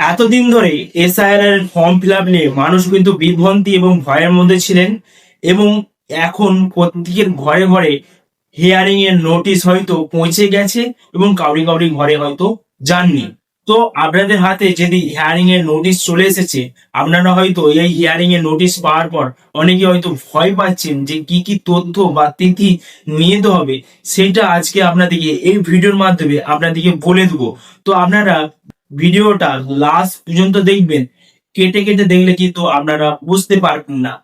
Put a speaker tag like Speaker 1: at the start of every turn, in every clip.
Speaker 1: এতদিন ধরে এসআইআর এর ফর্ম ফিল আপ নিয়ে মানুষ কিন্তু বিভ্রান্তি এবং ভয়ের মধ্যে ছিলেন এবং এখন প্রত্যেকের ঘরে ঘরে হিয়ারিং এর নোটিশ হয়তো পৌঁছে গেছে এবং কাউরি কাউরি ঘরে হয়তো যাননি। তো আপনাদের হাতে যদি হিয়ারিং এর নোটিশ চলে এসেছে, আপনারা হয়তো এই হিয়ারিং এর নোটিশ পাওয়ার পর অনেকে হয়তো ভয় পাচ্ছেন যে কি কি তথ্য বা তিথি নিয়ে যেতে হবে। সেটা আজকে আপনাদেরকে এই ভিডিওর মাধ্যমে আপনাদেরকে বলে দেবো। তো আপনারা ভিডিওটা লাস্ট পর্যন্ত দেখবেন। কেটে কেটে দেখলে কিন্তু আপনারা বুঝতে পারবেন না।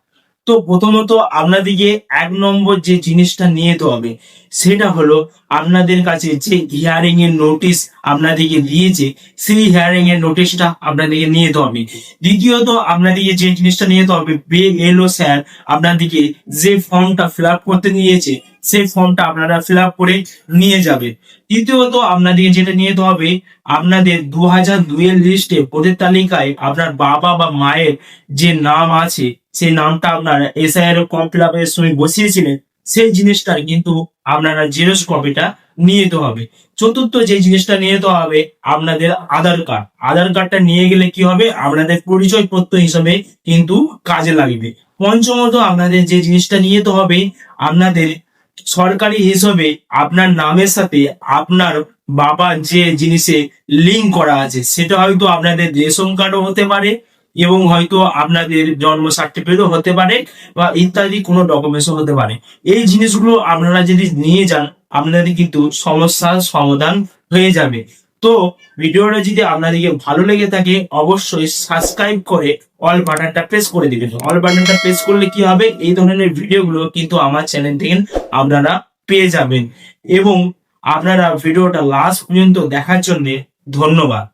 Speaker 1: তো প্রথমত আপনাদেরকে এক নম্বর যে জিনিসটা নিয়ে যেতে হবে, সেটা হলো আপনাদের কাছে যে হিয়ারিং এর নোটিশ আপনাদেরকে দিয়েছে, সেই হিয়ারিং এর নোটিশটা আপনাদেরকে নিয়ে যেতে হবে। দ্বিতীয়ত আপনাদেরকে যে জিনিসটা নিয়ে যেতে হবে বে এলো স্যার আপনাদেরকে যে ফর্মটা ফিল করতে দিয়েছে সেই ফর্মটা আপনারা ফিল আপ করে নিয়ে যাবে। তৃতীয়ত আপনাদেরকে যেটা নিয়ে যেতে হবে, আপনাদের দু হাজার দুইয়ের লিস্টে ভোটের তালিকায় আপনার বাবা বা মায়ের যে নাম আছে, সেই নামটা আপনারা এসআইআর ফর্ম ফিল আপের সময় বসিয়েছিলেন, সেই জিনিসটার কিন্তু আপনারা জেরক্স কপিটা নিয়ে যেতে হবে। চতুর্থ যে জিনিসটা নিয়ে যেতে হবে, আপনাদের আধার কার্ড আধার কার্ডটা নিয়ে গেলে কি হবে? আপনাদের পরিচয় পত্র হিসাবে কিন্তু কাজে লাগবে। পঞ্চমত আপনাদের যে জিনিসটা নিয়ে যেতে হবে, আপনাদের সরকারি হিসাবে আপনার নামের সাথে আপনার বাবা যে জিনিসে লিঙ্ক করা আছে, সেটা হয়তো আপনাদের রেশন কার্ডও হতে পারে এবং হয়তো আপনাদের জন্ম সার্টিফিকেটও হতে পারে বা ইত্যাদি কোনো ডকুমেন্টসও হতে পারে। এই জিনিসগুলো আপনারা যদি নিয়ে যান, আপনাদের কিন্তু সমস্যার সমাধান হয়ে যাবে। তো ভিডিওটা যদি আপনাদেরকে ভালো লেগে থাকে, অবশ্যই সাবস্ক্রাইব করে অল বাটনটা প্রেস করে দিবেন। অল বাটনটা প্রেস করলে কি হবে? এই ধরনের ভিডিওগুলো কিন্তু আমার চ্যানেল থেকে আপনারা পেয়ে যাবেন। এবং আপনারা ভিডিওটা লাস্ট পর্যন্ত দেখার জন্য ধন্যবাদ।